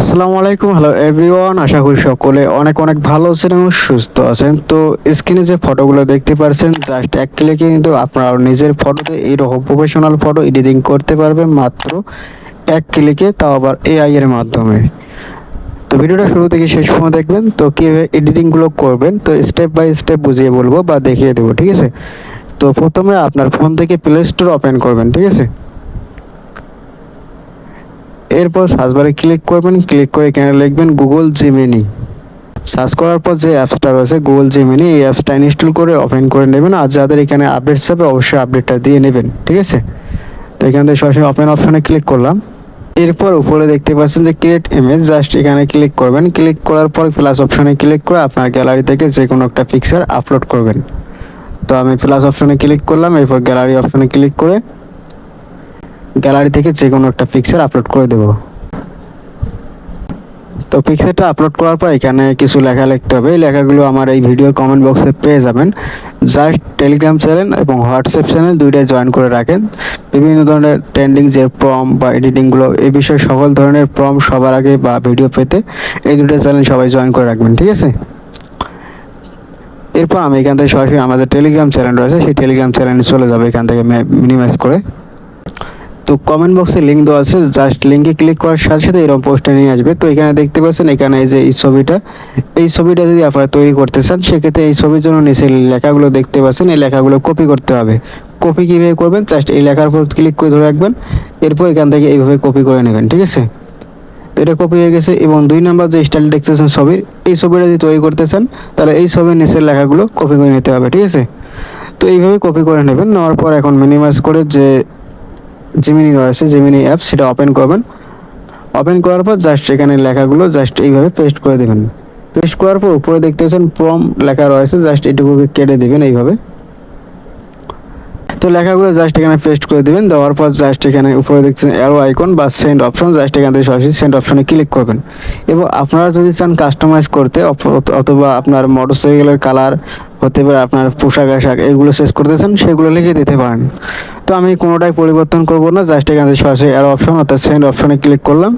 আসসালামু আলাইকুম hello everyone আশা করি সকলে অনেক অনেক ভালো আছেন এবং সুস্থ আছেন। তো স্ক্রিনে যে ফটোগুলো দেখতে পাচ্ছেন জাস্ট এক ক্লিকে কিন্তু আপনারা নিজের ফটোতে এইরকম প্রফেশনাল ফটো এডিটিং করতে পারবেন। মাত্র এক ক্লিকে তাও আবার এআই এর মাধ্যমে। তো ভিডিওটা শুরু থেকে শেষ পর্যন্ত দেখবেন। তো কীভাবে এডিটিংগুলো করবেন, তো স্টেপ বাই স্টেপ বুঝিয়ে বলব বা দেখিয়ে দেবো, ঠিক আছে? তো প্রথমে আপনার ফোন থেকে প্লে স্টোর ওপেন করবেন, ঠিক আছে? এরপর সার্চবারে ক্লিক করবেন ক্লিক করে এখানে লিখবেন গুগল জিমেনি সার্চ করার পর যে অ্যাপসটা রয়েছে গুগল জিমেনি এই অ্যাপসটা ইনস্টল করে ওপেন করে নেবেন আর যাদের এখানে আপডেটস হবে অবশ্যই আপডেটটা দিয়ে নেবেন, ঠিক আছে? তো এখান থেকে সরাসরি ওপেন অপশনে ক্লিক করলাম। এরপর উপরে দেখতে পাচ্ছেন যে ক্রিয়েট ইমেজ জাস্ট এখানে ক্লিক করবেন। ক্লিক করার পর প্লাস অপশনে ক্লিক করে আপনার গ্যালারি থেকে যে কোনো একটা পিকচার আপলোড করবেন। তো আমি প্লাস অপশনে ক্লিক করলাম, এরপর গ্যালারি অপশনে ক্লিক করে গ্যালারি থেকে যে কোনো একটা পিকচার আপলোড করে দেব। তো পিকচারটা আপলোড করার পর এখানে কিছু লেখা লিখতে হবে। এই লেখাগুলো আমার এই ভিডিওর কমেন্ট বক্সে পেয়ে যাবেন। জাস্ট টেলিগ্রাম চ্যানেল এবং হোয়াটসঅ্যাপ চ্যানেল দুইটাই জয়েন করে রাখেন। বিভিন্ন ধরনের ট্রেন্ডিং যে প্রম বা এডিটিংগুলো এই বিষয়ে সকল ধরনের প্রম সবার আগে বা ভিডিও পেতে এই দুটো চ্যানেল সবাই জয়েন করে রাখবেন, ঠিক আছে? এরপর আমি এখান থেকে সরাসরি আমাদের টেলিগ্রাম চ্যানেল রয়েছে, সেই টেলিগ্রাম চ্যানেলে চলে যাবে, এখান থেকে মিনিমাইজ করে। তো কমেন্ট বক্সে লিঙ্ক দেওয়া আছে জাস্ট লিঙ্কে ক্লিক করার সাথে সাথে এরকম পোস্টে নিয়ে আসবে। তো এখানে দেখতে পাচ্ছেন, এখানে এই যে এই ছবিটা এই ছবিটা যদি আপনারা তৈরি করতে চান, সেক্ষেত্রে এই ছবির জন্য নিচে লেখাগুলো দেখতে পাচ্ছেন, এই লেখাগুলো কপি করতে হবে। কপি কীভাবে করবেন? জাস্ট এই লেখার উপর ক্লিক করে ধরে রাখবেন, এরপর এখান থেকে এইভাবে কপি করে নেবেন, ঠিক আছে? তো এটা কপি হয়ে গেছে, এবং দুই নাম্বার যে স্টাইল দেখতেছেন ছবির, এই ছবিটা যদি তৈরি করতে চান, তাহলে এই ছবির নিচের লেখাগুলো কপি করে নিতে হবে, ঠিক আছে? তো এইভাবে কপি করে নেবেন, নেওয়ার পর এখন মিনিমাইজ করে যে জিমিনি রয়েছে জিমিনি অ্যাপ সেটা ওপেন করবেন। ওপেন করার পর জাস্ট এখানে লেখাগুলো জাস্ট এইভাবে পেস্ট করে দেবেন। পেস্ট করার পর উপরে দেখতে পাচ্ছেন প্রম লেখা রয়েছে জাস্ট এটুকুকে কেটে দেবেন এইভাবে। তো লেখাগুলো জাস্ট এখানে পেস্ট করে দেবেন, দেওয়ার পর জাস্ট এখানে উপরে দেখছেন অ্যারো আইকন বা সেন্ড অপশন জাস্ট এখান থেকে সরাসরি সেন্ড অপশনে ক্লিক করবেন। এবং আপনারা যদি চান কাস্টমাইজ করতে অথবা আপনার মোটরসাইকেলের কালার হতে পারে, আপনার পোশাক আশাক এগুলো শেষ করতে চান, সেগুলো লিখে দিতে পারেন। তো আমি কোনোটাই পরিবর্তন করব না জাস্ট এখান সরাসরি এর অপশন অর্থাৎ সেন্ড অপশনে ক্লিক করলাম।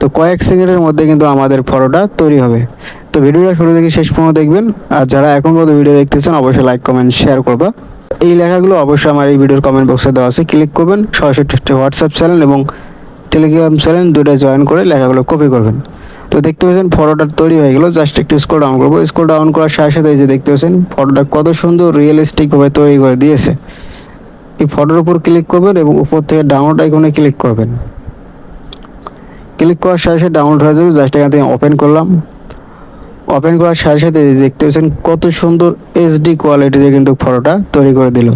তো কয়েক সেকেন্ডের মধ্যে কিন্তু আমাদের ফটোটা তৈরি হবে। তো ভিডিওটা শুরু থেকে শেষ পর্যন্ত দেখবেন, আর যারা এখন পর্যন্ত ভিডিও দেখতেছেন, অবশ্যই লাইক কমেন্ট শেয়ার করবা। এই লেখাগুলো অবশ্যই আমার এই ভিডিওর কমেন্ট বক্সে দেওয়া আছে ক্লিক করবেন, সরাসরি হোয়াটসঅ্যাপ চ্যানেল এবং টেলিগ্রাম চ্যানেল দুটো জয়েন করে লেখাগুলো কপি করবেন। তো দেখতে পাচ্ছেন ফটোটা তৈরি হয়ে গেল জাস্ট একটু স্কোর ডাউন করব। স্কোর ডাউন করার সাথে সাথে যে দেখতে পাচ্ছেন ফটোটা কত সুন্দর রিয়েলিস্টিকভাবে তৈরি করে দিয়েছে। এই ফটোর উপর ক্লিক করবেন এবং উপর থেকে ডাউনলোড আইকনে ক্লিক করবেন। ক্লিক করার সাথে সাথে ডাউনলোড হয়ে যাবে। জাস্ট এখান থেকে ওপেন করলাম। ওপেন করার সাথে সাথে দেখতে পাচ্ছেন, কত সুন্দর এইচডি কোয়ালিটিতে কিন্তু ফটোটা তৈরি করে দিল।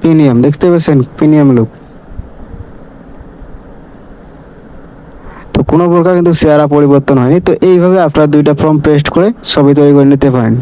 প্রিমিয়াম দেখতে পাচ্ছেন প্রিমিয়াম লুক তো কোনো প্রকার কিন্তু চেহারা পরিবর্তন হয়নি। তো এইভাবে আপনারা দুইটা ফর্ম পেস্ট করে ছবি তৈরি করে নিতে পারেন।